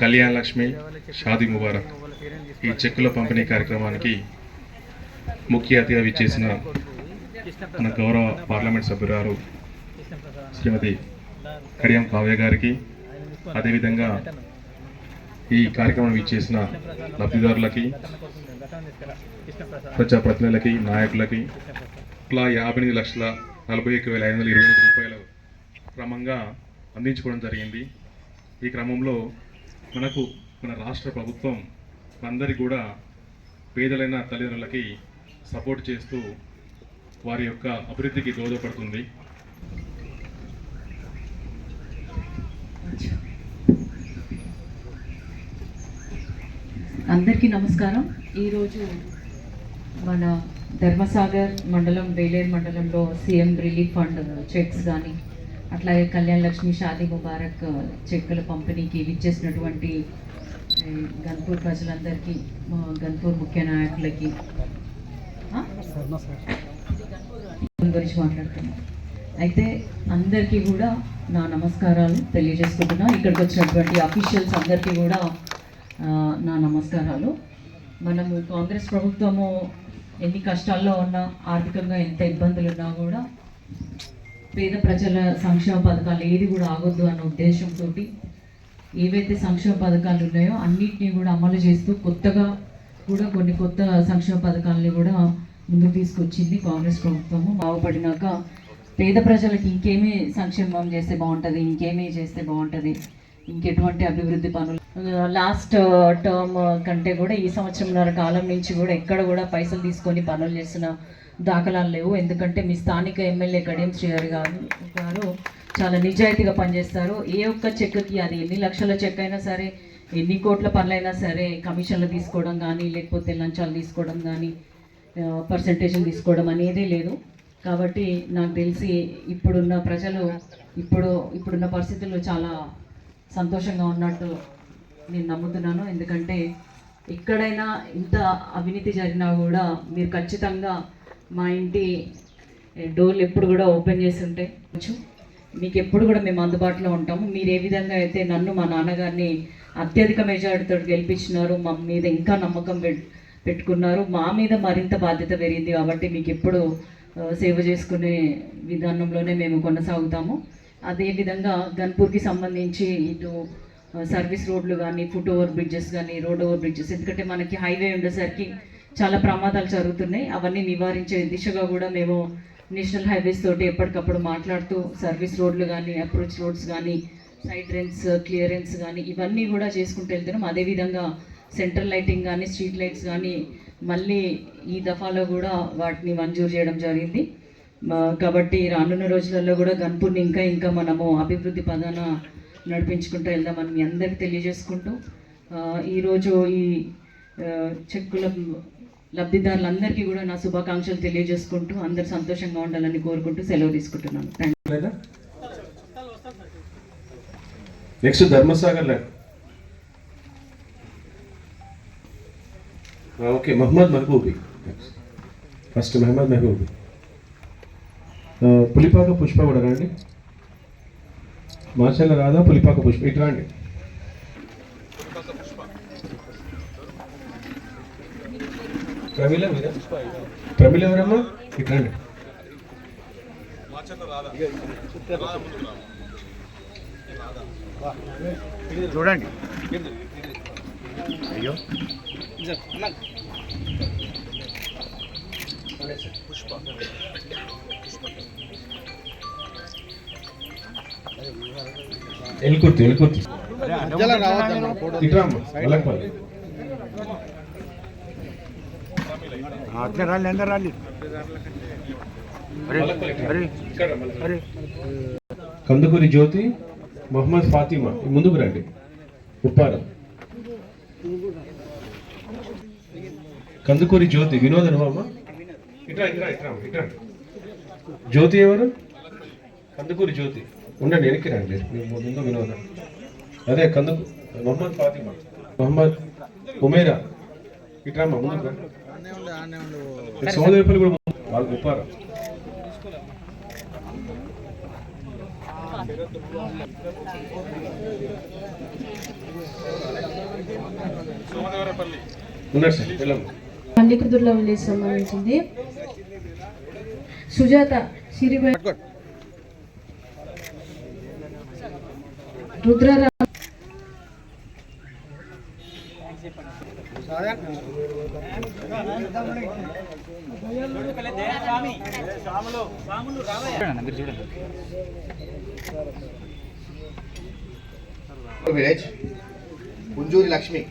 కళ్యాణ్ లక్ష్మి షాది ముబారక్ ఈ చెక్కుల పంపిణీ కార్యక్రమానికి ముఖ్య అతిథిగా విచ్చేసిన మన గౌరవ పార్లమెంట్ సభ్యురాలు శ్రీమతి కడియం కావ్య గారికి అదేవిధంగా ఈ కార్యక్రమం ఇచ్చేసిన లబ్ధిదారులకి ప్రజాప్రతినిధులకి నాయకులకి ఇట్లా యాభై ఎనిమిది లక్షల నలభై ఒక వేల ఐదు వందల ఇరవై రూపాయలు క్రమంగా అందించుకోవడం జరిగింది. ఈ క్రమంలో మనకు మన రాష్ట్ర ప్రభుత్వం అందరికి కూడా పేదలైన తల్లిదండ్రులకి సపోర్ట్ చేస్తూ వారి యొక్క అభివృద్ధికి దోహదపడుతుంది. అందరికీ నమస్కారం. ఈరోజు మన ధర్మసాగర్ మండలం వేలేరు మండలంలో సీఎం రిలీఫ్ ఫండ్ చెక్స్ కానీ అట్లాగే కళ్యాణ్ లక్ష్మి షాదీ ముబారక్ చెక్కుల పంపిణీకి విచ్చేసినటువంటి గన్పూర్ ప్రజలందరికీ గన్పూర్ ముఖ్య నాయకులకి. గురించి మాట్లాడుతున్నాం. అయితే అందరికీ కూడా నా నమస్కారాలు తెలియజేసుకుంటున్నా. ఇక్కడికి వచ్చినటువంటి అఫీషియల్స్ అందరికీ కూడా నా నమస్కారాలు. మనము కాంగ్రెస్ ప్రభుత్వము ఎన్ని కష్టాల్లో ఉన్నా ఆర్థికంగా ఎంత ఇబ్బందులు ఉన్నా కూడా పేద ప్రజల సంక్షేమ పథకాలు ఏది కూడా ఆగొద్దు అన్న ఉద్దేశంతో ఏవైతే సంక్షేమ పథకాలు ఉన్నాయో అన్నిటినీ కూడా అమలు చేస్తూ కొత్తగా కూడా కొన్ని కొత్త సంక్షేమ పథకాలని కూడా ముందుకు తీసుకొచ్చింది కాంగ్రెస్ ప్రభుత్వము బాగుపడినాక పేద ప్రజలకి ఇంకేమీ సంక్షేమం చేస్తే బాగుంటుంది ఇంకేమీ చేస్తే బాగుంటుంది ఇంకెటువంటి అభివృద్ధి పనులు? లాస్ట్ uh, టర్మ్ కంటే కూడా ఈ సంవత్సరంన్నర కాలం నుంచి కూడా ఎక్కడ కూడా పైసలు తీసుకొని పనులు చేసిన దాఖలాలు లేవు. ఎందుకంటే మీ స్థానిక ఎమ్మెల్యే గడియం శ్రీహరి గారు గారు చాలా నిజాయితీగా పనిచేస్తారు. ఏ ఒక్క చెక్కి అది ఎన్ని లక్షల చెక్ అయినా సరే ఎన్ని కోట్ల పనులైనా సరే కమిషన్లు తీసుకోవడం కానీ లేకపోతే లంచాలు తీసుకోవడం కానీ పర్సంటేజ్లు తీసుకోవడం అనేది లేదు. కాబట్టి నాకు తెలిసి ఇప్పుడున్న ప్రజలు ఇప్పుడు ఇప్పుడున్న పరిస్థితుల్లో చాలా సంతోషంగా ఉన్నట్టు నేను నమ్ముతున్నాను. ఎందుకంటే ఎక్కడైనా ఇంత అవినీతి జరిగినా కూడా మీరు ఖచ్చితంగా మా ఇంటి డోర్లు ఎప్పుడు కూడా ఓపెన్ చేసి కొంచెం మీకు ఎప్పుడు కూడా మేము అందుబాటులో ఉంటాము. మీరు ఏ విధంగా అయితే నన్ను మా నాన్నగారిని అత్యధిక మెజారిటీతో గెలిపించినారు మా మీద ఇంకా నమ్మకం పెట్టుకున్నారు మా మీద మరింత బాధ్యత పెరిగింది కాబట్టి మీకు ఎప్పుడు సేవ చేసుకునే విధానంలోనే మేము కొనసాగుతాము. అదేవిధంగా గన్పూర్కి సంబంధించి ఇటు సర్వీస్ రోడ్లు కానీ ఫుట్ ఓవర్ బ్రిడ్జెస్ కానీ రోడ్ ఓవర్ బ్రిడ్జెస్ ఎందుకంటే మనకి హైవే ఉండేసరికి చాలా ప్రమాదాలు జరుగుతున్నాయి. అవన్నీ నివారించే దిశగా కూడా మేము నేషనల్ హైవేస్ తోటి ఎప్పటికప్పుడు మాట్లాడుతూ సర్వీస్ రోడ్లు కానీ అప్రోచ్ రోడ్స్ కానీ సైడ్ రెన్స్ క్లియరెన్స్ కానీ ఇవన్నీ కూడా చేసుకుంటూ వెళ్తున్నాం. అదేవిధంగా సెంట్రల్ లైటింగ్ కానీ స్ట్రీట్ లైట్స్ కానీ మళ్ళీ ఈ దఫాలో కూడా వాటిని మంజూరు చేయడం జరిగింది. కాబట్టి రానున్న రోజులలో కూడా గన్పూర్ని ఇంకా ఇంకా మనము అభివృద్ధి పదాన నడిపించుకుంటూ వెళ్దామని మీ అందరికీ తెలియజేసుకుంటూ ఈరోజు ఈ చెక్కుల లబ్ధిదారులందరికీ కూడా నా శుభాకాంక్షలు తెలియజేసుకుంటూ అందరు సంతోషంగా ఉండాలని కోరుకుంటూ సెలవు తీసుకుంటున్నాను. Thank next Dharmasagar okay Mohammad Mahboobi. First Mohammad Mahboobi. Pulipaka Pushpa కూడా రండి. మాచల్ల రాదా పులిపాక పుష్ప. ఇటు రండి. ప్రమిళ మీద. ప్రమిళ ఎవరమ్మా? ఇటు రండి. చూడండి. అయ్యో. ఎల్కుర్తి ఎల్కుర్తి. ఇట్రామ్మ మలక్పల్లి అట్లా రాలి అందరు రాలి. కందుకూరి జ్యోతి మొహమ్మద్ ఫాతిమా. ముందుకు రండి. ఉప్పారం కందుకూరి జ్యోతి వినోద్ అనుభవమ్మా ఇట్రా ఇట్రా ఇట్రా ఇట్రా. జ్యోతి ఎవరు? కందుకూరి జ్యోతి. ఉండండి వెనక్కి రండి ముందు వినోద. అదే కందుకు మొహమ్మద్ ఫాతిమా. మొహమ్మద్ ఉమేరా. ఇట్రామ్మా ముందుకు సోదరిపల్లి కూడా. వాళ్ళు విలేజ్ సంబంధించింది. సుజాత సిరిబ రుద్రరా విలేజ్ పుంజూరి లక్ష్మి.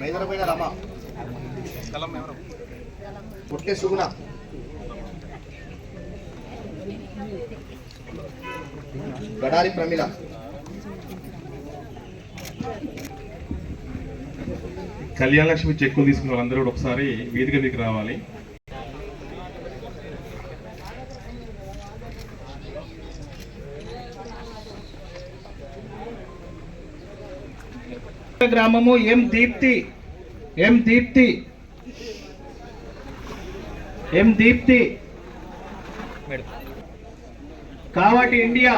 మేదరపైన రమ. పుట్టే సుగుణ. గడారి ప్రమిళ. కళ్యాణ లక్ష్మి చెక్కులు తీసుకున్న వాళ్ళందరూ కూడా ఒకసారి వేదిక మీకు రావాలి. గ్రామము M Deepthi M Deepthi M Deepthi? Kavati India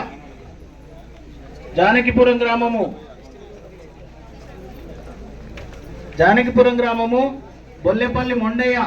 Janakipuram గ్రామము. జానకిపురం గ్రామము బొల్లెపల్లి మొండయ్య